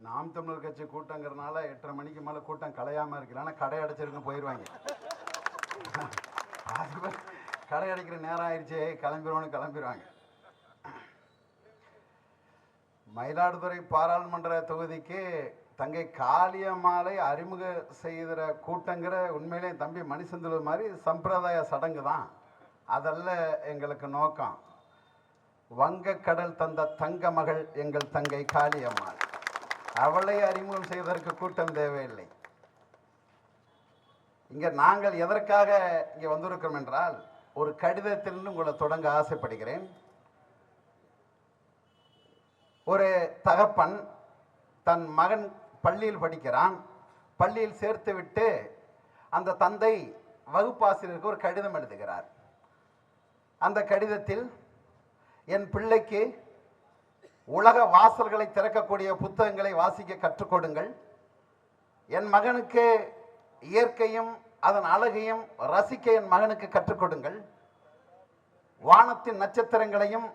நாம் தமிழர் கட்சி கூட்டங்கிறனால எட்டரை மணிக்கு மேலே கூட்டம் கலையாமல் இருக்கலாம்னா கடை அடைச்சிருங்க போயிடுவாங்க அது கடை அடைக்கிற நேரம் ஆயிடுச்சு. கிளம்பிடுவோன்னு கிளம்பிடுவாங்க மயிலாடுதுறை பாராளுமன்ற தொகுதிக்கு தங்கை காளியம்மாளை அறிமுக செய்கிற கூட்டங்கிற உண்மையிலே தம்பி மணிசந்துல மாதிரி சம்பிரதாய சடங்கு தான். அதல்ல எங்களுக்கு நோக்கம். வங்கக்கடல் தந்த தங்க மகள் எங்கள் தங்கை காளியம்மாள் அவளை அறிமுகம் செய்வதற்கு கூட்டம் தேவையில்லை. இங்க நாங்கள் எதற்காக இங்க வந்திருக்கிறோம் என்றால் ஒரு கடிதத்தில் உங்களை தொடங்க ஆசைப்படுகிறேன். ஒரு தகப்பன் தன் மகன் பள்ளியில் படிக்கிறான். பள்ளியில் சேர்த்து விட்டு அந்த தந்தை வகுப்பாசிரியருக்கு ஒரு கடிதம் எழுதுகிறார். அந்த கடிதத்தில் என் பிள்ளைக்கு உலக வாசல்களை திறக்கக்கூடிய புத்தகங்களை வாசிக்க கற்றுக்கொடுங்கள் என் மகனுக்கு இயற்கையும் அதன் அழகையும் ரசிக்க என் மகனுக்கு கற்றுக்கொடுங்கள் வானத்தின் நட்சத்திரங்களையும்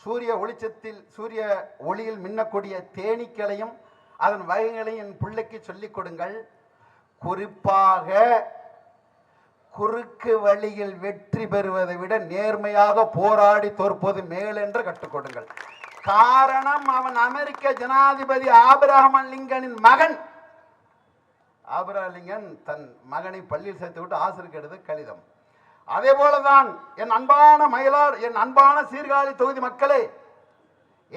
சூரிய ஒளிச்சத்தில் சூரிய ஒளியில் மின்னக்கூடிய தேனீக்களையும் அதன் வகைகளையும் என் பிள்ளைக்கு சொல்லிக் கொடுங்கள். குறிப்பாக குறுக்கு வழியில் வெற்றி பெறுவதை விட நேர்மையாக போராடி தோற்பது மேலென்று கற்றுக்கொடுங்கள் காரணம் அவன் அமெரிக்க ஜனாதிபதி ஆபிரஹமன் லிங்கனின் மகன். ஆபிரகாம் லிங்கன் தன் மகனை பள்ளியில் சேர்த்து விட்டு ஆசிரியர் எடுத்து கடிதம். அதே போலதான் என் அன்பான மயிலார் என் அன்பான சீர்காழி தொகுதி மக்களே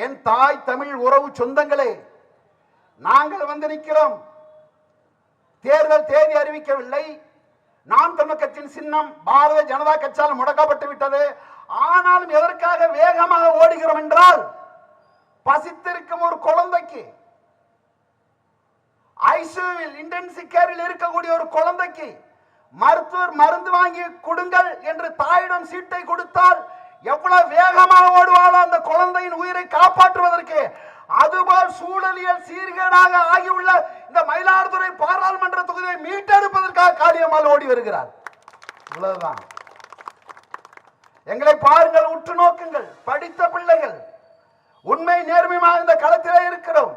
என் தாய் தமிழ் உறவு சொந்தங்களே நாங்கள் வந்து நிற்கிறோம் தேர்தல் தேதி அறிவிக்கவில்லை. நாம் தமிழ் கட்சியின் சின்னம் பாரதிய ஜனதா கட்சியால் முடக்கப்பட்டு விட்டது ஆனாலும் எதற்காக வேகமாக ஓடுகிறோம் என்றால் பசித்திருக்கும் ஒரு குழந்தைக்கு. ஐசியூவில் இன்டென்சிவ் கேரில் இருக்கக்கூடிய ஒரு குழந்தைக்கு மருத்துவர் மருந்து வாங்கி கொடுங்கள் என்று தாயிடம் சீட்டை கொடுத்தால் எவ்வளவு வேகமாக ஓடுவாளோ அந்த குழந்தையின் உயிரை காப்பாற்றுவதற்கு. அதுபோல் சூழலியல் சீர்கேடாக ஆகியுள்ள இந்த மயிலாடுதுறை பாராளுமன்ற தொகுதியை மீட்டெடுப்பதற்காக காளியம்மாள் ஓடி வருகிறார் இவ்வளவுதான். எங்களை பாருங்கள் உற்று நோக்குங்கள் படித்த பிள்ளைகள் உண்மை நேர்மையுமாக இந்த களத்திலே இருக்கிறோம்?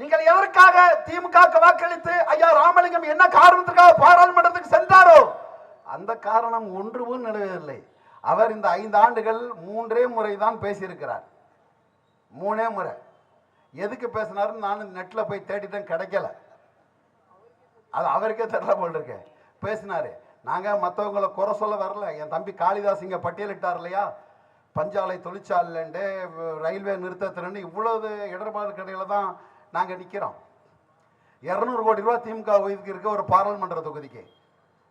நீங்கள் எதற்காக திமுக வாக்களித்து ஐயா ராமலிங்கம் என்ன காரணத்திற்காக பாராளுமன்றத்துக்கு சென்றாரோ அந்த காரணம் ஒன்றுவும் நிலவவில்லை அவர் இந்த ஐந்து ஆண்டுகள் மூன்றே முறை தான் பேசியிருக்கிறார். மூணே முறை. எதுக்கு பேசினாருன்னு நான் நெட்டில் போய் தேடிட்டேன் கிடைக்கல. அது அவருக்கே தெரியல போல் இருக்கு. பேசினாரு. நாங்கள் மற்றவங்களை குறை சொல்ல வரல. என் தம்பி காளிதாஸ் பட்டியலிட்டார் இல்லையா? பஞ்சாலை தொழிற்சாலைண்டு ரயில்வே நிறுத்தத்திலன்னு இவ்வளவு இடர்பாடு கடையில தான் நாங்கள் நிற்கிறோம் இரநூறு கோடி ரூபா திமுக ஒதுக்கி இருக்க ஒரு பாராளுமன்ற தொகுதிக்கு.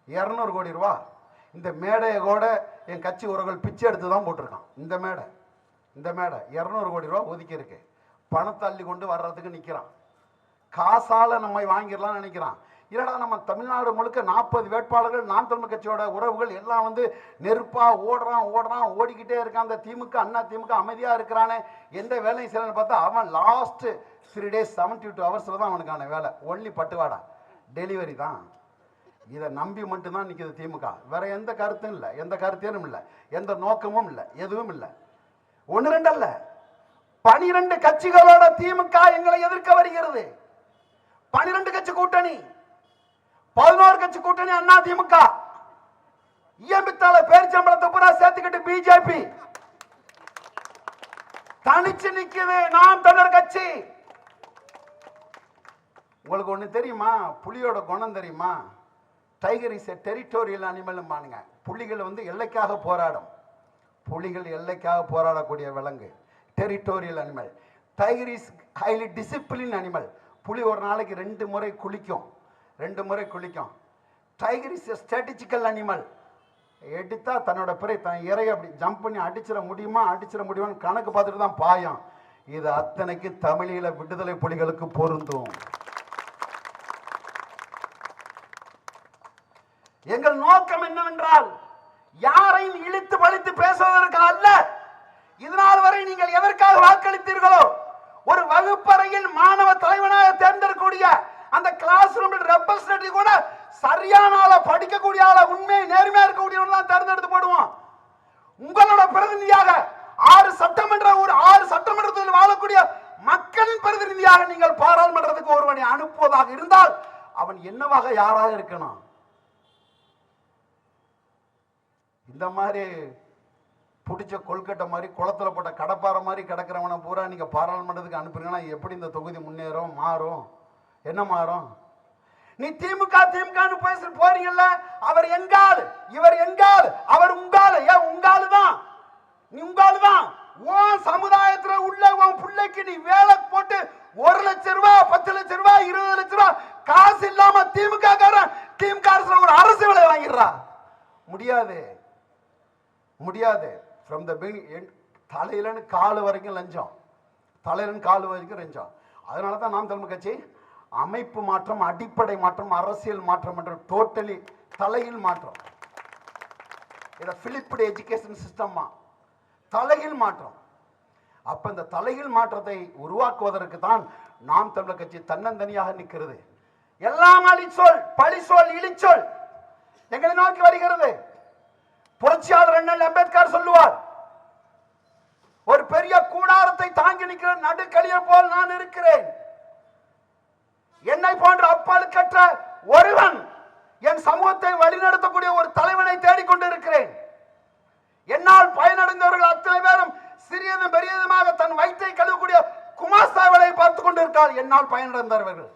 இரநூறு கோடி ரூபா. இந்த மேடையை கூட என் கட்சி உறவுகள் பிச்சை எடுத்து தான் போட்டிருக்கான். இந்த மேடை இந்த மேடை இரநூறு கோடி ரூபா ஒதுக்கி இருக்கு. பணத்தை அள்ளி கொண்டு வர்றதுக்கு நிற்கிறான் காசால நம்மை வாங்கிடலாம்னு நினைக்கிறான். இல்லைடா நம்ம தமிழ்நாடு முழுக்க நாற்பது வேட்பாளர்கள் நாம் தமிழ் கட்சியோட உறவுகள் எல்லாம் வந்து நெருப்பாக ஓடுறான் ஓடுறான் ஓடிக்கிட்டே இருக்கான். அந்த திமுக அண்ணா திமுக அமைதியாக இருக்கிறானே. எந்த வேலையும் செய்யலன்னு பார்த்தா அவன் last three days seventy two ஹவர்ஸில் தான் அவனுக்கான வேலை. ஒன்லி பட்டுவாடா. டெலிவரி தான். இதை நம்பி மட்டும்தான் நிற்கிது திமுக. வேற எந்த கருத்தும் இல்லை. எந்த கருத்தியலும் இல்லை. எந்த நோக்கமும் இல்லை. எதுவும் இல்லை. ஒன்று ரெண்டு அல்ல. பனிரெண்டு கட்சிகளோட திமுக எங்களை எதிர்க்க வருகிறது. பனிரெண்டு கட்சி கூட்டணி. பதினோரு கட்சி கூட்டணி அண்ணா திமுக. இயம்பித்தால பேரிச்சம்பளத்தை பூரா சேர்த்துக்கிட்டு பிஜேபி. தனிச்சு நிக்குது நாம் தமிழர் கட்சி. உங்களுக்கு ஒண்ணு தெரியுமா? புலியோட குணம் தெரியுமா? டைகர் இஸ் எ டெரிட்டோரியல் அனிமல்பானுங்க புலிகள் வந்து எல்லைக்காக போராடும். புலிகள் எல்லைக்காக போராடக்கூடிய விலங்கு. Territorial animal tiger is highly discipline animal புலி ஒரு நாளைக்கு ரெண்டு முறை குளிக்கும். ரெண்டு முறை குளிக்கும். Tiger is a strategical animal எடுத்தா தன்னோட பிறை தன் இறைய அப்படி ஜம்ப் பண்ணி அடிச்சிட முடியுமா அடிச்சிட முடியுமான்னு கணக்கு பார்த்துட்டு தான் பாயம். இது அத்தனைக்கு தமிழீழ விடுதலை புலிகளுக்கு பொருந்தும். எங்கள் நோக்கம் என்னவென்றால் யாரையும் இழுத்து பழித்து பேசுவதற்கு அல்ல. இதனால் வரை நீங்கள் எதற்காக வாக்களித்தீர்களோ ஒரு வகுப்பறையில் மாணவ தலைவனாக தேர்ந்தெடுக்கக்கூடிய அந்த கிளாஸ் ரூம் ரெப்ரஸன்டேட்டிவ் கூட சரியான ஆளை படிக்கக்கூடிய ஆளை உண்மை நேர்மையா இருக்கக்கூடியவன் தான் தேர்ந்தெடுத்து போடுவோம். உங்களோட பிரதிநிதியாக ஆறு சட்டமன்ற ஒரு ஆறு சட்டமன்றத்தில் வாழக்கூடிய மக்களின் பிரதிநிதியாக நீங்கள் பாராளுமன்றத்துக்கு ஒருவனை அனுப்புவதாக இருந்தால் அவன் என்னவாக யாராக இருக்கணும்? இந்த மாதிரி பிடிச்ச கொல்கட்டை மாதிரி குளத்துல போட்ட கடப்பாறை மாதிரி கிடக்கிறவனை பூரா நீங்கள் பாராளுமன்றத்துக்கு அனுப்புறீங்கன்னா எப்படி இந்த தொகுதி முன்னேறும் மாறும்? என்ன மாறும்? நீ திமுக திமுகன்னு பேசி போறீங்கல்ல அவர் எங்கால் இவர் எங்கால் அவர் உங்கால் ஏன் உங்கால் தான்? நீ உங்கால் தான். உன் சமுதாயத்துல உள்ள உன் பிள்ளைக்கு நீ வேலை போட்டு ஒரு லட்ச ரூபாய் பத்து லட்சம் ரூபாய் இருபது லட்ச ரூபாய் காசு இல்லாம திமுக காரன் திமுக அரசுல ஒரு அரசு விலை வாங்கிடுறா. முடியாது. முடியாது. ஃப்ரம் த பிகினிங் தலையிலன்னு கால் வரைக்கும் லஞ்சம். தலையிலன்னு கால் வரைக்கும் லஞ்சம். அதனால தான் நாம் தலைமை கட்சி அமைப்பு மாற்றம் அடிப்படை மாற்றம் அரசியல் மாற்றம் என்ற டோட்டலி தலையில் மாற்றம். இதை பிலிப்டு எஜுகேஷன் சிஸ்டமா தலையில் மாற்றம். அப்ப இந்த தலையில் மாற்றத்தை உருவாக்குவதற்கு தான் நாம் தமிழர் கட்சி தன்னந்தனியாக நிற்கிறது. எல்லாம் அழிச்சொல் பழிச்சொல் இழிச்சொல் எங்களை நோக்கி வருகிறது. புரட்சியாளர் அண்ணல் அம்பேத்கர் சொல்லுவார் ஒரு பெரிய கூடாரத்தை தாங்கி நிற்கிற நடுக்கலிய போல் நான் இருக்கிறேன். என்னை போன்ற அப்பாலுக்கற்ற ஒருவன் என் சமூகத்தை வழிநடத்தக்கூடிய ஒரு தலைவனை தேடிக்கொண்டிருக்கிறேன். என்னால் பயனடைந்தவர்கள் அத்தனை பேரும் சிறியதும் பெரியதுமாக தன் வயிற்றை கழுவக்கூடிய குமாஸ்தாவலை பார்த்து கொண்டிருக்கார் என்னால் பயனடைந்தவர்கள்.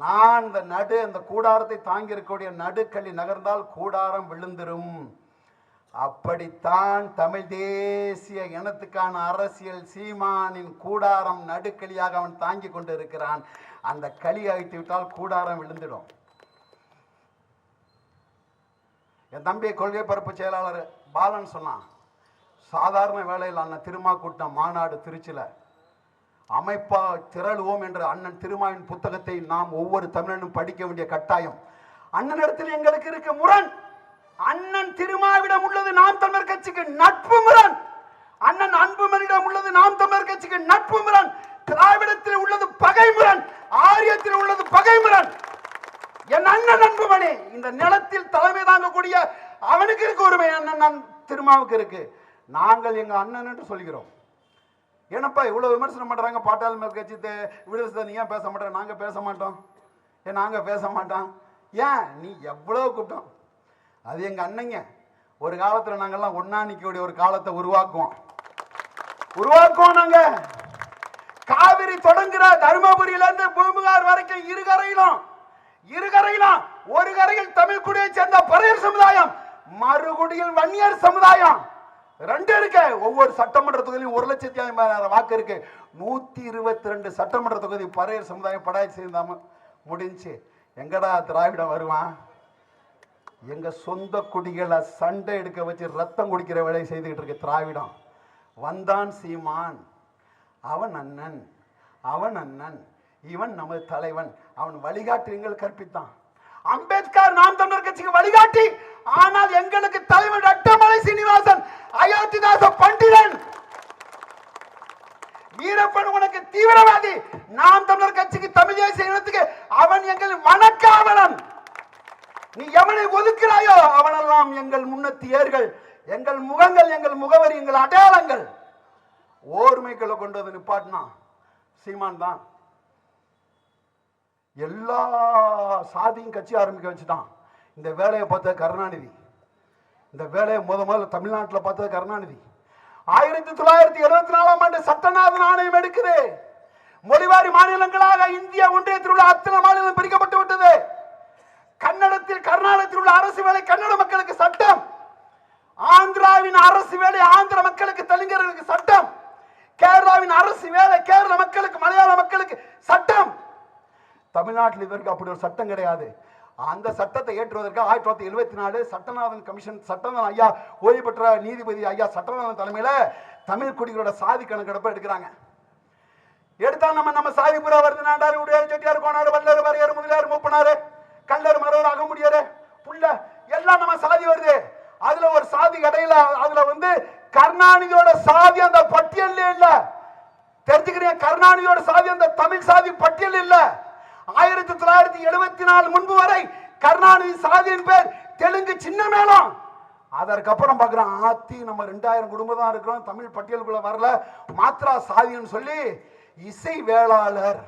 நான் இந்த நடு அந்த கூடாரத்தை தாங்கி இருக்கக்கூடிய நடுக்கல்லி நகர்ந்தால் கூடாரம் விழுந்திரும். அப்படித்தான் தமிழ் தேசிய இனத்துக்கான அரசியல் சீமானின் கூடாரம் நடுக்கலியாக அவன் தாங்கி கொண்டு இருக்கிறான் அந்த களி அழித்து விட்டால் கூடாரம் விழுந்துடும். என் தம்பி கொள்கை பரப்பு செயலாளர் பாலன் சொன்னான் சாதாரண வேலையில் அண்ணன் திருமா கூட்டம் மாநாடு திருச்சியில் அமைப்பா திரளுவோம் என்ற அண்ணன் திருமாவின் புத்தகத்தை நாம் ஒவ்வொரு தமிழனும் படிக்க வேண்டிய கட்டாயம். அண்ணனிடத்தில் எங்களுக்கு இருக்க முரண். அண்ணன் திருமாவிடம் உள்ளது நாம் தமிழர் கட்சிக்கு நட்பு முரண். அண்ணன் அன்புமனிடம் உள்ளது நாம் தமிழர் கட்சிக்கு நட்பு முரண். திராவிடத்தில் உள்ளது பகை முரண். ஆரியத்தில் உள்ளது பகை முரண். என் அண்ணன் அன்புமணி இந்த நிலத்தில் தலைமை தாங்கக்கூடிய அவனுக்கு இருக்க உரிமை அண்ணன் திருமாவுக்கு இருக்கு. நாங்கள் எங்க அண்ணன் என்று சொல்கிறோம். ஏனப்பா இவ்வளவு விமர்சனம் பண்றாங்க? பாட்டாளி கட்சி விடுதலை நீ ஏன் பேச மாட்டேன் நாங்க பேச மாட்டோம். ஏன் நாங்க பேச மாட்டோம்? ஏன்? நீ எவ்வளவு கூட்டம்? அது எங்கள் அண்ணங்க. ஒரு காலத்தில் நாங்கள்லாம் ஒண்ணா நிக்கக்கூடிய ஒரு காலத்தை உருவாக்குவோம். உருவாக்குவோம் நாங்கள் காவிரி தொடங்குற தருமபுரியிலேருந்து பூமுகார் பூம்புகார் வரைக்கும் இருகரையிலும் இருகரையிலும் ஒரு கரையில் தமிழ் குடியை சேர்ந்த பறையர் சமுதாயம் மறுகுடியில் வன்னியர் சமுதாயம். ரெண்டு இருக்கு. ஒவ்வொரு சட்டமன்ற தொகுதியிலும் ஒரு லட்சத்தி ஐம்பதாயிரம் வாக்கு இருக்கு. நூத்தி இருபத்தி ரெண்டு சட்டமன்ற தொகுதி பறையர் சமுதாயம் படாய் சேர்ந்தாம முடிஞ்சு. எங்கடா திராவிடம் வருவான்? எங்க சொந்த குடிகளை சண்டை எடுக்க வச்சு ரத்தம் குடிக்கிற வேலையை செய்துக்கிட்டு இருக்க திராவிடம். வந்தான் சீமான். அவன் அண்ணன். அவன் அண்ணன். இவன் நமது தலைவன். அவன் வழிகாட்டி எங்கள் கற்பித்தான். அம்பேத்கர் நாம் தமிழர் கட்சிக்கு வழிகாட்டி. ஆனால் எங்களுக்கு தலைவன் ரட்டமலை சீனிவாசன் அயோத்திதாச பண்டிதன். வீரப்பன் உனக்கு தீவிரவாதி. நாம் தமிழர் கட்சிக்கு தமிழ் தேசிய இனத்துக்கு அவன் எங்கள் வணக்காவலன் நீ எவனை ஒதுக்கிறாயோ அவனெல்லாம் எங்கள் முன்னத்தியர்கள் எங்கள் முகங்கள் எங்கள் முகவரி எங்கள் அடையாளங்கள். ஓர்மைகளை கொண்டு வந்து நிப்பாட்டினா சீமான் தான். எல்லா சாதியும் கட்சி ஆரம்பிக்க வச்சுட்டான். இந்த வேலையை பார்த்தது கருணாநிதி. இந்த வேலையை முத முதல்ல தமிழ்நாட்டில் பார்த்தது கருணாநிதி. ஆயிரத்தி தொள்ளாயிரத்தி எழுபத்தி நாலாம் ஆண்டு சட்டநாதன் ஆணையம் எடுக்குது. மொழிவாரி மாநிலங்களாக இந்திய ஒன்றியத்தில் உள்ள அத்தனை மாநிலம் பிரிக்கப்பட்டு விட்டது. கன்னடத்தில் கர்நாடகத்தில் உள்ள அரசு வேலை கன்னட மக்களுக்கு சட்டம். ஆந்திராவின் அரசு வேலை ஆந்திர மக்களுக்கு தெலுங்கர்களுக்கு சட்டம். கேரளாவின் அரசு வேலை கேரள மக்களுக்கு மலையாள மக்களுக்கு சட்டம். தமிழ்நாட்டில் இதற்கு அப்படி ஒரு சட்டம் கிடையாது. அந்த சட்டத்தை ஏற்றுவதற்கு ஆயிரத்தி தொள்ளாயிரத்தி எழுபத்தி நாலு சட்டநாதன் கமிஷன் சட்டநாதன் ஐயா ஓய்வு பெற்ற நீதிபதி ஐயா சட்டநாதன் தலைமையில் தமிழ் குடிகளோட சாதி கணக்கெடுப்பை எடுக்கிறாங்க. எடுத்தா நம்ம நம்ம சாதி புறா வருது நாடாரு உடையார் செட்டியார் கோனாரு வல்லர் வரையார் முதலியார் மூப்பனாரு கல்லர் மரவர் அகமுடியாரு புள்ள எல்லாம் நம்ம சாதி வருது. அதுல ஒரு சாதி கடையில அதுல வந்து கருணாநிதியோட சாதி அந்த பட்டியல் இல்ல. தெரிஞ்சுக்கிறீங்க? கருணாநிதியோட சாதி அந்த தமிழ் சாதி பட்டியல் இல்ல. ஆயிரத்தி தொள்ளாயிரத்தி எழுபத்தி நாலு முன்பு வரை கருணாநிதி சாதியின் பேர் தெலுங்கு சின்ன மேளம். அதற்கப்புறம் பார்க்குறோம் ஆத்தி நம்ம ரெண்டாயிரம் குடும்பம் தான் இருக்கிறோம். தமிழ் பட்டியலுக்குள்ள வரல. மாத்ரா சாதின்னு சொல்லி இசை வேளாளர்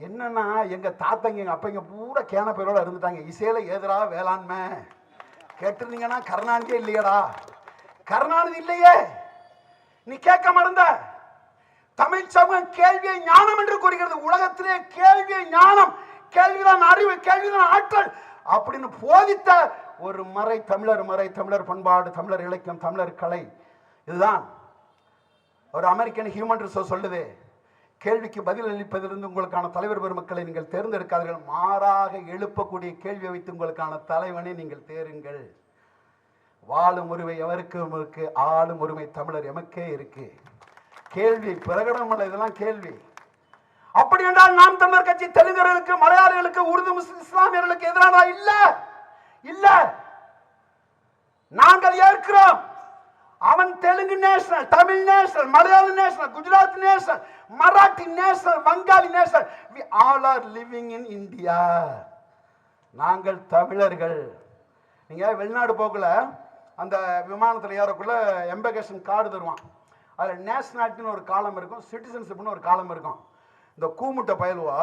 என்னன்னா எங்க தாத்தங்க எங்க அப்பங்க பூரா கேன பேரோட இருந்துட்டாங்க இசையில எதிரா வேளாண்மை? கேட்டிருந்தீங்கன்னா கருணாநிதியே இல்லையடா. கருணாநிதி இல்லையே. நீ கேட்க மறந்த. தமிழ் சமூகம் கேள்வியை ஞானம் என்று கூறுகிறது. உலகத்திலே கேள்வியை ஞானம் கேள்விதான் அறிவு கேள்விதான் ஆற்றல் அப்படின்னு போதித்த ஒரு மறை தமிழர் மறை தமிழர் பண்பாடு தமிழர் இலக்கியம் தமிழர் கலை. இதுதான் ஒரு அமெரிக்கன் ஹியூமன் ரிசோர்ஸ் சொல்லுது. கேள்விக்கு பதில் அளிப்பதிலிருந்து உங்களுக்கான தலைவர் பெருமக்களை நீங்கள் தேர்ந்தெடுக்காதீர்கள். மாறாக எழுப்பக்கூடிய கேள்வியை வைத்து உங்களுக்கான தலைவனை நீங்கள் தேருங்கள். வாழும் உரிமை எவருக்கும் இருக்கு? ஆளும் உரிமை தமிழர் எமக்கே இருக்கு. கேள்வி பிரகடனம் இதெல்லாம் கேள்வி. அப்படி என்றால் நாம் தமிழர் கட்சி தெலுங்கர்களுக்கு மலையாளிகளுக்கு உருது முஸ்லிம் இஸ்லாமியர்களுக்கு எதிரான? இல்ல! இல்ல! நாங்கள் ஏற்கிறோம்! அவன் Telugu national Tamil national Malayala national Gujarat national Marathi national Bengali national. We all are living in India நாங்கள் தமிழர்கள். நீங்கள் வெளிநாடு போகல? அந்த விமானத்தில் ஏறக்குள்ள எம்பகேஷன் கார்டு தருவான். அதில் நேஷனாலிட்டின்னு ஒரு காலம் இருக்கும் சிட்டிசன்ஷிப்னு ஒரு காலம் இருக்கும். இந்த கூமுட்டை பயலுவா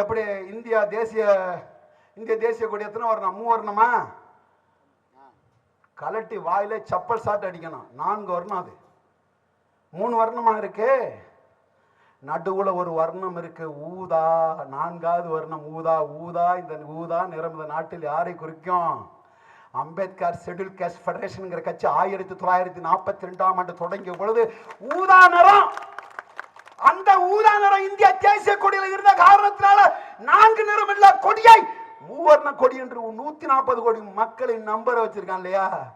எப்படி இந்தியா தேசிய இந்திய தேசிய கொடி எத்தனை வரணும்? மூவர்ணமா கலட்டி வாயில சப்பல் சாட்டு அடிக்கணும். நான்கு வர்ணம் அது. மூணு வர்ணமா இருக்கு? நடுவுல ஒரு வர்ணம் இருக்கு. ஊதா நான்காவது வர்ணம் ஊதா ஊதா இந்த ஊதா நிறம் இந்த நாட்டில் யாரை குறிக்கும்? அம்பேத்கர் ஷெட்யூல் கேஸ்ட் ஃபெடரேஷன்ங்கிற கட்சி ஆயிரத்தி தொள்ளாயிரத்தி நாற்பத்தி ரெண்டாம் ஆண்டு தொடங்கிய பொழுது ஊதா நிறம். அந்த ஊதா நிறம் இந்திய தேசிய கொடியில் இருந்த காரணத்தினால நான்கு நிறம் இல்ல கொடியை மூவர்ண கொடி என்று நூத்தி நாற்பது கோடி மக்களின் நம்பரை வச்சிருக்கான் இல்லையா?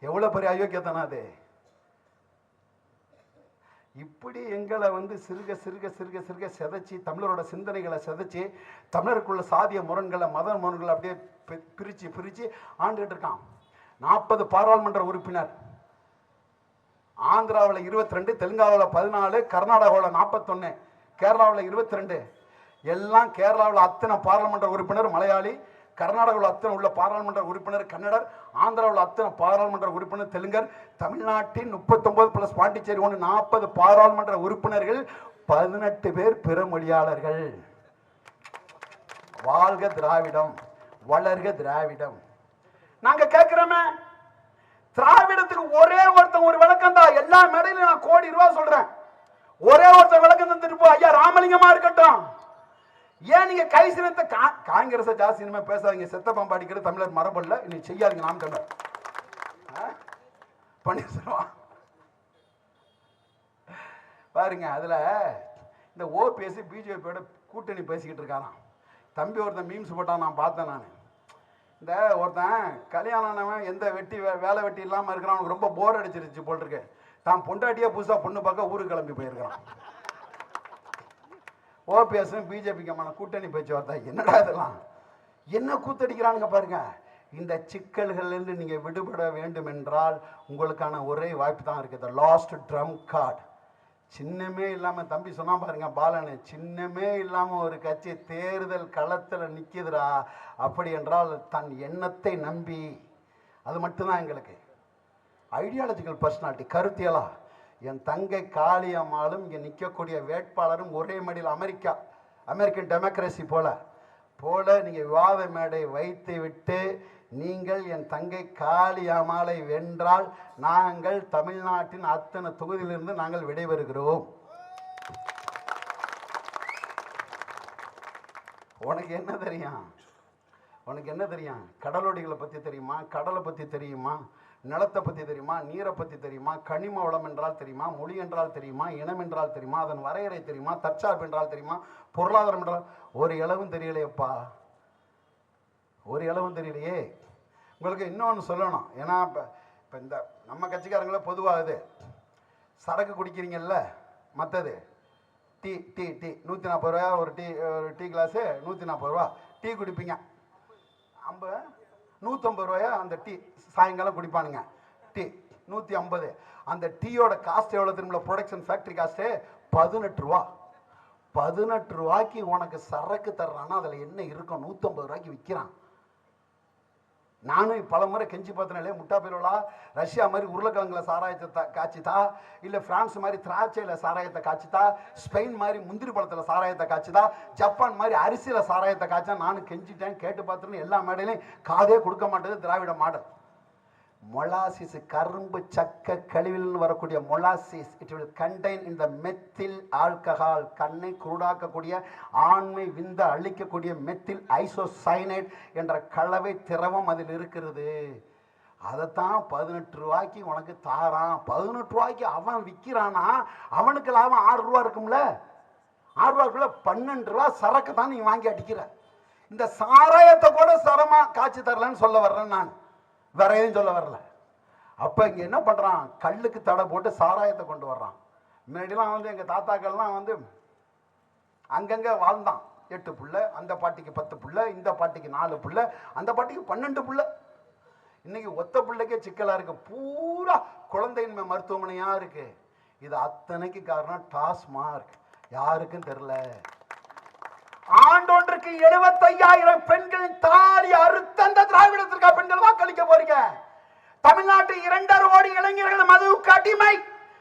எவ்வளவு பெரிய அயோக்கியத்தனா அது? இப்படி எங்களை வந்து சிறுக சிறுக சிறுக சிறுக செதைச்சி தமிழரோட சிந்தனைகளை செதைச்சி தமிழருக்குள்ள சாதிய முரண்களை மத முரண்களை அப்படியே பி- பிரித்து ஆண்டுகிட்டு இருக்கான். நாற்பது பாராளுமன்ற உறுப்பினர். ஆந்திராவில் இருபத்தி ரெண்டு தெலுங்காவில் பதினாலு கர்நாடகாவில் நாற்பத்தொன்று கேரளாவில் இருபத்தி ரெண்டு. எல்லாம் கேரளாவில் அத்தனை பாராளுமன்ற உறுப்பினர் மலையாளி கர்நாடகாவில் அத்தனை உள்ள பாராளுமன்ற உறுப்பினர் கன்னடர் ஆந்திராவில் அத்தனை பாராளுமன்ற உறுப்பினர் தெலுங்கர் தமிழ்நாட்டின் முப்பத்தொன்பது பிளஸ் பாண்டிச்சேரி ஒன்று நாற்பது பாராளுமன்ற உறுப்பினர்கள் பதினெட்டு பேர் பிற மொழியாளர்கள் வாழ்க திராவிடம் வளர்க திராவிடம். நாங்க கேட்கிறோமே திராவிடத்துக்கு ஒரே ஒருத்தன் ஒரு விளக்கம் தான் எல்லா மேடையிலும் நான் கோடி ரூபாய் சொல்றேன். ஒரே ஒருத்தன் விளக்கம் தந்துட்டு போ ஐயா ராமலிங்கமா இருக்கட்டும். ஏன் நீங்க கை சினத்தை கா- காங்கிரஸை ஜாஸ்தி இனிமே பேசாதீங்க. செத்த பாம்பாடிக்கிற தமிழர் மரபல்ல. நீ செய்யாதீங்க நாம் தமிழர். பன்னீர்செல்வம். பாருங்க அதுல இந்த ஓபிஎஸ் பிஜேபியோட கூட்டணி பேசிக்கிட்டு இருக்காராம். தம்பி ஒருத்தன் மீம்ஸ் போட்டான் நான் பார்த்தேன் நான். இந்த ஒருத்தன் கல்யாணம் ஆனவன் எந்த வெட்டி வே- வேலை வெட்டி இல்லாமல் இருக்கிறான் அவனுக்கு ரொம்ப போர் அடிச்சிருச்சு போல் இருக்கு. தான் பொண்டாட்டியே புதுசாக பொண்ணு பார்க்க ஊருக்கு கிளம்பி போயிருக்கிறான். ஓபிஎஸ்ஸும் பிஜேபிக்குமான கூட்டணி பேச்சுவார்த்தை. என்னடா இதெல்லாம்? என்ன கூத்தடிக்கிறானுங்க பாருங்க. இந்த சிக்கல்களிலிருந்து நீங்கள் விடுபட வேண்டும் என்றால் உங்களுக்கான ஒரே வாய்ப்பு தான் இருக்குது லாஸ்ட் ட்ரம் கார்டு சின்னமே இல்லாமல் தம்பி சொன்னால் பாருங்க பாலனு சின்னமே இல்லாமல் ஒரு கட்சி தேர்தல் களத்தில் நிக்குதுடா. அப்படி என்றால் தன் எண்ணத்தை நம்பி அது மட்டும்தான் எங்களுக்கு. Ideological personality கருத்தியலா? என் தங்கை காளியம்மாளும் இங்கே நிற்கக்கூடிய வேட்பாளரும் ஒரே மடியில் அமெரிக்கா அமெரிக்கன் டெமோக்ரஸி போல. போல நீங்கள் விவாத மேடை வைத்து விட்டு நீங்கள் என் தங்கை காளியம்மாளை வென்றால் நாங்கள் தமிழ்நாட்டின் அத்தனை தொகுதியிலிருந்து நாங்கள் விடைபெறுகிறோம். உனக்கு என்ன தெரியும்? உனக்கு என்ன தெரியும்? கடலோடிகளை பற்றி தெரியுமா? கடலை பற்றி தெரியுமா? நிலத்தை பற்றி தெரியுமா நீரை பற்றி தெரியுமா கனிம வளம் என்றால் தெரியுமா மொழி என்றால் தெரியுமா இனம் என்றால் தெரியுமா அதன் வரையறை தெரியுமா தற்சார்பு என்றால் தெரியுமா பொருளாதாரம் என்றால் ஒரு இளவும் தெரியலையப்பா. ஒரு இளவும் தெரியலையே. உங்களுக்கு இன்னொன்று சொல்லணும். ஏன்னா இப்போ இப்போ இந்த நம்ம கட்சிக்காரங்கள பொதுவாக இது. சரக்கு குடிக்கிறீங்கல்ல மற்றது டீ டீ டீ. நூற்றி நாற்பது ரூபா ஒரு டீ ஒரு டீ கிளாஸு நூற்றி நாற்பது ரூபா. டீ குடிப்பீங்க. ஐம்பது நூற்றம்பது ரூபாயா? அந்த டீ. சாயங்காலம் குடிப்பானுங்க. டீ. நூற்றி ஐம்பது அந்த டீயோட காஸ்ட் எவ்வளோ திரும்ப ப்ரொடக்ஷன் ஃபேக்ட்ரி காஸ்ட்டு பதினெட்டு ரூபா. பதினெட்டு ரூபாய்க்கு உனக்கு சரக்கு தர்றான்னா அதில் என்ன இருக்கும் நூற்றம்பது ரூபாய்க்கு விற்கிறான் நானும் பல முறை கெஞ்சி பார்த்தனாலே முட்டா பயிரோலா ரஷ்யா மாதிரி உருளைக்கிழங்குல சாராயத்தை த- காய்ச்சிதா இல்லை பிரான்ஸ் மாதிரி திராட்சையில் சாராயத்தை காய்ச்சிதா ஸ்பெயின் மாதிரி முந்திரி பழத்தில் சாராயத்தை காய்ச்சிதா ஜப்பான் மாதிரி அரிசியில் சாராயத்தை காய்ச்சா நானும் கெஞ்சிட்டேன் கேட்டு பார்த்துன்னு எல்லா மேடையிலையும் காதே கொடுக்க மாட்டேது திராவிட மாடல். மொலாசிஸ் கரும்பு சக்க கழிவில்னு வரக்கூடிய மொலாசிஸ் இட் வில் கண்டெயின் இந்த மெத்தில் ஆல்கஹால் கண்ணை குருடாக்கக்கூடிய ஆண்மை விந்த அழிக்கக்கூடிய மெத்தில் ஐசோசைனைட் என்ற கலவை திரவம் அதில் இருக்கிறது. அதைத்தான் பதினெட்டு ரூபாய்க்கு உனக்கு தாரான். பதினெட்டு ரூபாய்க்கு அவன் விற்கிறானா அவனுக்கு லாபம் ஆறு ரூபா இருக்கும்ல? ஆறு ரூபாய்க்குள்ள பன்னெண்டு ரூபா சரக்கு தான் நீ வாங்கி அடிக்கிற. இந்த சாராயத்தை கூட சரமா காய்ச்சி தரலன்னு சொல்ல வர்றேன் நான். வேற எதுவும் சொல்ல வரல. அப்ப இங்க என்ன பண்றான்? கல்லுக்கு தடை போட்டு சாராயத்தை கொண்டு வர்றான். முன்னாடிலாம் வந்து எங்க தாத்தாக்கள்லாம் வந்து அங்கங்க வாழ்ந்தான். எட்டு புள்ள அந்த பாட்டிக்கு பத்து புள்ள இந்த பாட்டிக்கு நாலு புள்ள அந்த பாட்டிக்கு பன்னெண்டு புள்ள. இன்னைக்கு ஒத்த பிள்ளைக்கே சிக்கலா இருக்கு. பூரா குழந்தையின்மை மருத்துவமனையா இருக்கு. இது அத்தனைக்கு காரணம் டாஸ்மார்க். யாருக்கும் தெரில. ஆண்டொன்றுக்கு எழுபத்தையாயிரம் பெண்களின் தாலி அறுத்தந்த திராவிடத்திற்கா பெண்கள் வாக்களிக்க போறீங்க? தமிழ்நாட்டில் இரண்டரை கோடி இளைஞர்கள் மதுவுக்கு அடிமை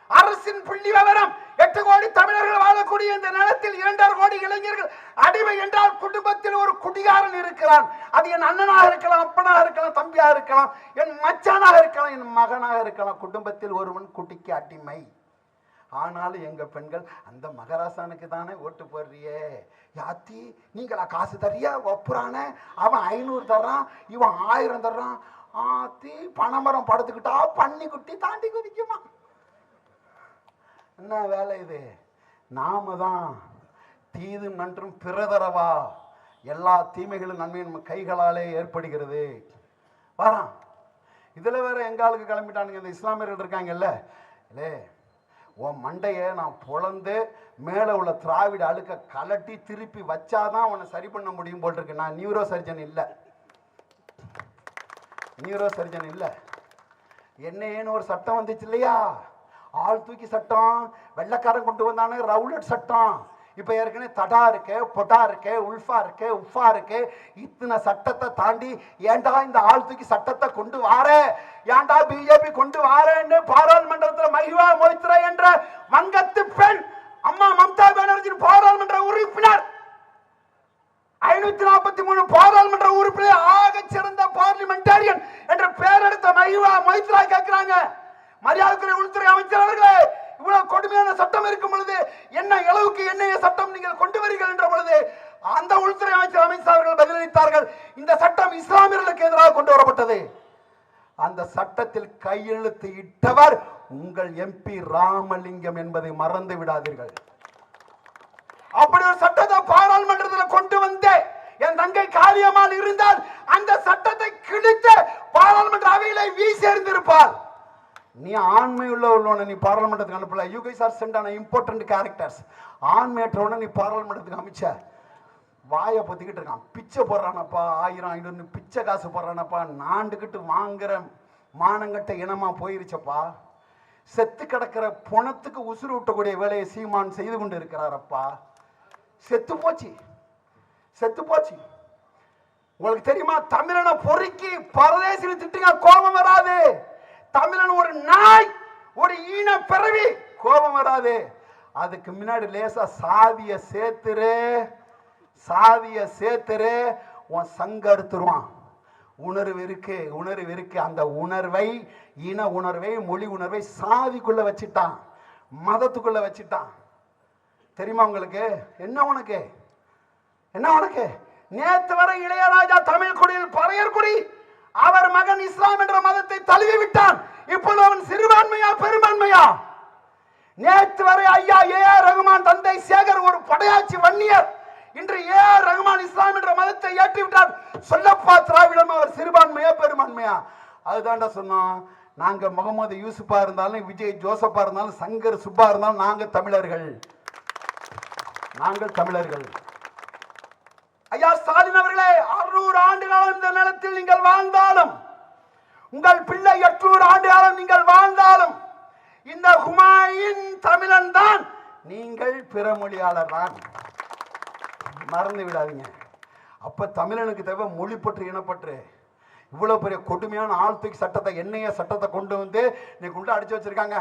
அரசின் புள்ளி விவரம் எட்டு கோடி தமிழர்கள் வாழக்கூடிய இந்த நிலத்தில் இரண்டரை கோடி இளைஞர்கள் அடிமை என்றால் குடும்பத்தில் ஒரு குடிகாரன் இருக்கிறான். அது என் அண்ணனாக இருக்கலாம் அப்பனாக இருக்கலாம் தம்பியாக இருக்கலாம் என் மச்சானாக இருக்கலாம் என் மகனாக இருக்கலாம் குடும்பத்தில் ஒருவன் குட்டிக்கு அடிமை. ஆனாலும் எங்கள் பெண்கள் அந்த மகராசனுக்கு தானே ஓட்டு போடுறியே? யாத்தி நீங்களா காசு தரியா ஒப்புறானே அவன் ஐநூறு தர்றான் இவன் ஆயிரம் தர்றான். ஆத்தி பனைமரம் படுத்துக்கிட்டா பண்ணி குட்டி தாண்டி குதிக்குமா? என்ன வேலை இது? நாம தான் தீது நன்றும் பிறதரவா? எல்லா தீமைகளும் நன்மையும் நம்ம கைகளாலே ஏற்படுகிறது. வரான் இதில் வேற எங்க ஆளுக்கு கிளம்பிட்டானுங்க? இந்த இஸ்லாமியர்கள் இருக்காங்கல்ல? இல்லே உன் மண்டையை நான் பொழந்து மேலே உள்ள திராவிட அழுக்க கலட்டி திருப்பி வச்சாதான் அவனை சரி பண்ண முடியும் போல் இருக்கு. நான் நியூரோ சர்ஜன் இல்லை. நியூரோ சர்ஜன் இல்லை. என்னன்னு ஒரு சட்டம் வந்துச்சு இல்லையா? ஆள் தூக்கி சட்டம் வெள்ளைக்காரன் கொண்டு வந்தானே ரவுலட் சட்டம். இப்போ ஏற்கனவே தடா இருக்கு பொட்டா இருக்கு உல்ஃபா இருக்கு உஃபா இருக்கு. இத்தனை சட்டத்தை தாண்டி ஏன்டா இந்த ஆள் தூக்கி சட்டத்தை கொண்டு வார? ஏன்டா பிஜேபி கொண்டு வாரேன்னு பாராளுமன்றத்தில் மகிவா மொய்த்ரா என்ற வங்கத்து பெண் அம்மா மம்தா பானர்ஜி பாராளுமன்ற உறுப்பினர். ஐநூத்தி நாற்பத்தி மூணு பாராளுமன்ற உறுப்பினர் ஆக சிறந்த பார்லிமெண்டாரியன் என்ற பெயரெடுத்த மகிவா மொய்த்ரா கேட்கிறாங்க மரியாதைக்குரிய உள்துறை அமைச்சர் அவர்களே இவ்வளவு கொடுமையான சட்டம் இருக்கும் பொழுது என்ன அளவுக்கு என்னைய சட்டம் நீங்கள் கொண்டு வருகிறீர்கள் என்ற பொழுது அந்த உள்துறை அமைச்சர் அமித்ஷா அவர்கள் பதிலளித்தார்கள் இந்த சட்டம் இஸ்லாமியர்களுக்கு எதிராக கொண்டு வரப்பட்டது. அந்த சட்டத்தில் கையெழுத்து இட்டவர் உங்கள் எம்பி ராமலிங்கம் என்பதை மறந்து விடாதீர்கள். அப்படி ஒரு சட்டத்தை பாராளுமன்றத்தில் கொண்டு வந்து என் தங்கை காரியமால் இருந்தால் அந்த சட்டத்தை கிழித்து பாராளுமன்ற அவையிலே வீசி எறிந்திருப்பார் நீ ஆண்மை உள்ள உள்ளவனை நீ பாராளுமன்றத்துக்கு அனுப்பல. You guys are sent an important characters ஆண்மையற்றவனை நீ பாராளுமன்றத்துக்கு அமைச்ச. வாயை பொத்திக்கிட்டு இருக்கான். பிச்சை போடுறானப்பா ஆயிரம் ஐநூறு பிச்சை காசு போடுறானப்பா நாண்டுக்கிட்டு வாங்குற மானங்கட்ட இனமா போயிருச்சப்பா. செத்து கிடக்கிற புணத்துக்கு உசுறு விட்டக்கூடிய வேலையை சீமான் செய்து கொண்டு இருக்கிறாரப்பா செத்து போச்சு. செத்து போச்சு. உங்களுக்கு தெரியுமா? தமிழனை பொறுக்கி பரதேசில திட்டுங்க கோபம் வராது. தமிழன் ஒரு நாய் ஒரு ஈன பிறவி. கோபம் வராது. அதுக்கு முன்னாடி லேசா சாதிய சேர்த்துரு. சாதிய சேர்த்துரு. உன் சங்க அறுத்துருவான். உணர்வு இருக்கு உணர்வு இருக்கு. அந்த உணர்வை இன உணர்வை மொழி உணர்வை சாதிக்குள்ள வச்சிட்டான். மதத்துக்குள்ள வச்சிட்டான். தெரியுமா உங்களுக்கு? என்ன உனக்கு? என்ன உனக்கு? நேத்து வரை இளையராஜா தமிழ் குடியில் பறையர் குடி அவர் மகன் இஸ்லாம் என்ற மதத்தை தழுவி விட்டான் இப்பொழுது அவன் சிறுபான்மையா பெரும்பான்மையா? நேற்று வரை ஐயா ஏ ஆர் ரகுமான் தந்தை சேகர் ஒரு படையாச்சி வன்னியர். இன்று ஏ ஆர் ரகுமான் இஸ்லாம் என்ற மதத்தை ஏற்றி விட்டார் சொல்லப்பா திராவிடம் அவர் சிறுபான்மையா பெரும்பான்மையா? அதுதான்டா சொன்னோம். நாங்க முகமது யூசுப்பா இருந்தாலும் விஜய் ஜோசப்பா இருந்தாலும் சங்கர் சுப்பா இருந்தாலும் நாங்க தமிழர்கள். நாங்கள் தமிழர்கள். ஐயா ஸ்டாலின் அவர்களே அறுநூறு ஆண்டு காலம் இந்த நிலத்தில் நீங்கள் வாழ்ந்தாலும் உங்கள் பிள்ளை எட்நூறு ஆண்டு காலம் நீங்கள் வாழ்ந்தாலும் இந்த ஹுமாயின் தமிழன் தான் நீங்கள் பிற மொழியாளர் தான் மறந்து விடாதீங்க. அப்ப தமிழனுக்கு தேவை மொழிப்பற்று இனப்பற்று இவ்வளவு பெரிய கொடுமையான ஆழ்த்துக்கு சட்டத்தை என்னைய சட்டத்தை கொண்டு வந்து இன்னைக்கு உண்டு அடிச்சு வச்சிருக்காங்க.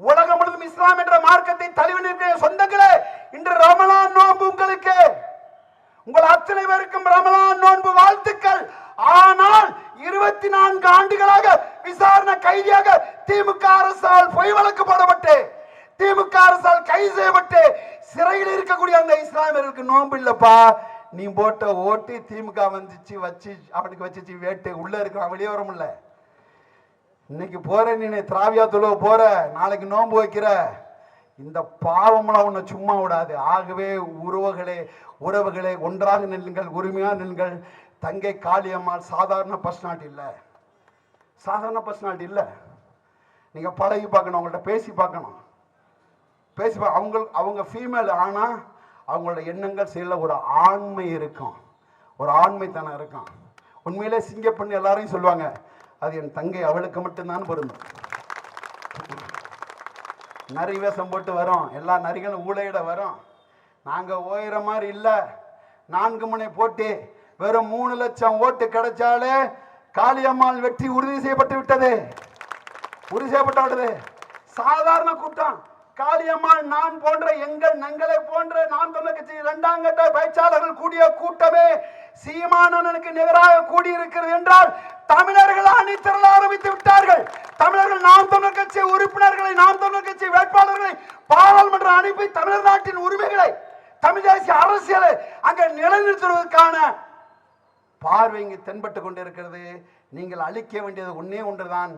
உலகம் முழுவதும் இஸ்லாம் என்ற மார்க்கத்தை தழுவி நிற்கிற சொந்தங்களே இன்று ரமலான் நோம்பு உங்களுக்கு. உங்கள் அத்தனை பேருக்கும் ரமலான் நோன்பு வாழ்த்துக்கள். ஆனால் இருபத்தி நான்கு ஆண்டுகளாக விசாரணை கைதியாக திமுக அரசால் பொய் வழக்கு போடப்பட்டு திமுக அரசால் கைது செய்யப்பட்டு சிறையில் இருக்கக்கூடிய அந்த இஸ்லாமியர்களுக்கு நோன்பு இல்லப்பா. நீ போட்ட ஓட்டு திமுக வந்துச்சு வச்சு அவனுக்கு வச்சுச்சு வேட்டு. உள்ள இருக்கிறான் வெளியே வர முடியல. இன்னைக்கு போற நீ திராவியா துளவு போற. நாளைக்கு நோன்பு வைக்கிற. இந்த பாவம்லாம் ஒன்று சும்மா விடாது. ஆகவே உறவுகளே உறவுகளே ஒன்றாக நில்லுங்கள் உரிமையாக நில்லுங்கள். தங்கை காளியம்மாள் சாதாரண பர்சனாலிட்டி இல்லை. சாதாரண பர்சனாலிட்டி இல்லை. நீங்கள் பழகி பார்க்கணும் அவங்கள்ட்ட பேசி பார்க்கணும். பேசி பா- அவங்க அவங்க ஃபீமேல் ஆனால் அவங்களோட எண்ணங்கள் செயல ஒரு ஆண்மை இருக்கும். ஒரு ஆண்மைத்தனம் இருக்கும். உண்மையிலே சிங்க பண்ணி எல்லாரையும் சொல்லுவாங்க அது என் தங்கை அவளுக்கு மட்டும்தான் பொருந்தும். நரி வேஷம் போட்டு வரோம். எல்லா நரிகளும் ஊழையிட வரோம். நாங்கள் ஓயிற மாதிரி இல்லை. நான்கு முனை போட்டி. வெறும் மூணு லட்சம் ஓட்டு கிடைச்சாலே காளியம்மாள் வெற்றி உறுதி செய்யப்பட்டு விட்டது. உறுதி செய்யப்பட்டு விட்டது. சாதாரண கூட்டம். காளியம்மாள் நான் போன்ற எங்கள் நங்களை போன்ற நான் சொன்ன கட்சி இரண்டாம் கட்ட பயிற்சியாளர்கள் கூடிய கூட்டமே சீமானனுக்கு நிகராக கூடியிருக்கிறது என்றால் தமிழர்கள் அணிதிரள ஆரம்பித்து விட்டார்கள். தமிழர்கள் நாம் தமிழர் கட்சி உறுப்பினர்களை நாம் தமிழர் கட்சி வேட்பாளர்களை பாராளுமன்ற அனுப்பி தமிழர் நாட்டின் உரிமைகளை தமிழ் தேசிய அரசியலை அங்க நிலைநிறுத்துவதற்கான பார்வை இங்கு தென்பட்டு கொண்டிருக்கிறது. நீங்கள் அழிக்க வேண்டியது ஒன்றே ஒன்றுதான்.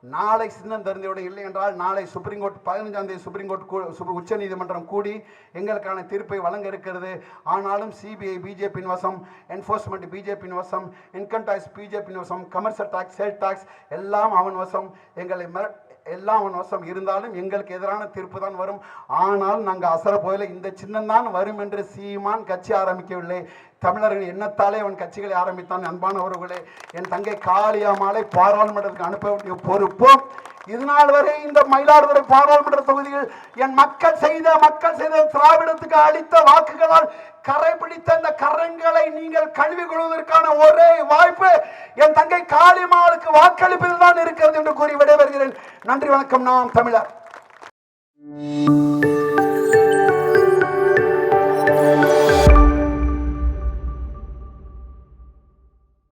நாளை சின்னம் தெரிந்தவுடன் இல்லை என்றால் நாளை சுப்ரீம் கோர்ட் பதினஞ்சாம் தேதி சுப்ரீம் கோர்ட் உச்ச நீதிமன்றம் கூடி எங்களுக்கான தீர்ப்பை வழங்க இருக்கிறது. ஆனாலும் சிபிஐ பிஜேபியின் வசம் என்ஃபோர்ஸ்மெண்ட் பிஜேபியின் வசம் இன்கம் டேக்ஸ் பிஜேபியின் வசம் கமர்ஷியல் டாக்ஸ் சேல் டாக்ஸ் எல்லாம் அவன் வசம். எங்களை மிர- எல்லாம் அவன் வசம் இருந்தாலும் எங்களுக்கு எதிரான தீர்ப்பு தான் வரும். ஆனால் நாங்கள் அசர போயில இந்த சின்னம் தான் வரும் என்று சீமான் கட்சி ஆரம்பிக்கவில்லை. தமிழர்கள் எண்ணத்தாலே அவன் கட்சிகளை ஆரம்பித்தான். அன்பானவர்களே என் தங்கை காளியாமாலை பாராளுமன்றத்துக்கு அனுப்ப வேண்டிய பொறுப்பும் இதுநாள் வரை இந்த மயிலாடுதுறை பாராளுமன்ற தொகுதியில் என் மக்கள் செய்த மக்கள் செய்த திராவிடத்துக்கு அளித்த வாக்குகளால் கரை பிடித்த இந்த கரங்களை நீங்கள் கழுவி கொள்வதற்கான ஒரே வாய்ப்பு என் தங்கை காளிமாளுக்கு வாக்களிப்பதில் தான் இருக்கிறது என்று கூறி விடைபெறுகிறேன். நன்றி வணக்கம். நாம் தமிழர்.